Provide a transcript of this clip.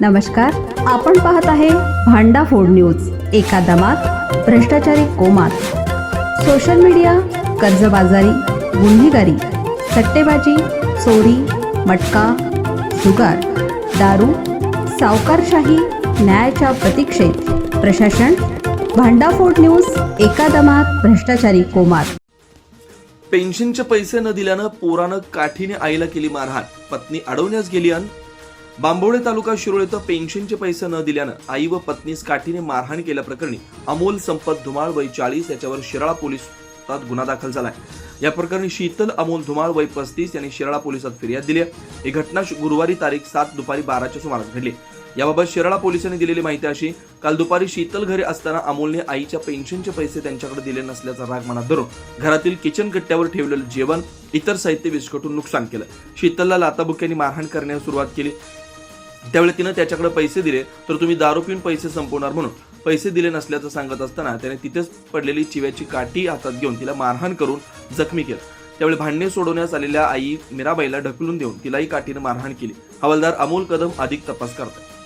नमस्कार आपण पाहत आहे भांडा फोड न्यूज एका दमात भ्रष्टाचारी कोमात. सोशल मीडिया कर्जबाजारी गुन्हेगारी सट्टेबाजी चोरी मटका जुगार दारू सावकारशाही न्यायाच्या प्रतीक्षेत. प्रशासन भांडाफोड न्यूज एका दमात भ्रष्टाचारी कोमात. पेन्शनचे पैसे न दिल्यानं पोरानं काठीने आईला केली मारहाण. पत्नी अडवण्यास गेली अन बांबोडे तालुका शिरोळ इथं पेन्शनचे पैसे न दिल्यानं आई व पत्नीस काठीने मारहाण केल्याप्रकरणी अमोल संपत धुमाळ वय चाळीस याच्यावर शिराळा पोलिसात गुन्हा दाखल झालाय या प्रकरणी शीतल अमोल धुमाळ वय पस्तीस यांनी शिराळा पोलिसात फिर्याद दिली आहे. ही घटना गुरुवारी तारीख सात दुपारी बाराच्या सुमारास घडली. याबाबत शिराळा पोलिसांनी दिलेली माहिती अशी काल दुपारी शीतल घरी असताना अमोलने आईच्या पेन्शनचे पैसे त्यांच्याकडे दिले नसल्याचा राग मनात धरून घरातील किचन कट्ट्यावर ठेवलेलं जेवण इतर साहित्य विस्कटून नुकसान केलं. शीतलला लाताबुक्यांनी मारहाण करण्यास सुरुवात केली. त्यावेळी तिनं त्याच्याकडे पैसे दिले तर तुम्ही दारू पिऊन पैसे संपवणार म्हणून. पैसे दिले नसल्याचं सांगत असताना त्याने तिथेच पडलेली चिव्याची काठी हातात घेऊन तिला मारहाण करून जखमी केलं. त्यावेळी भांडणे सोडवण्यास आलेल्या आई मीराबाईला ढकलून देऊन तिलाही काठीनं मारहाण केली. हवालदार अमोल कदम अधिक तपास करतात.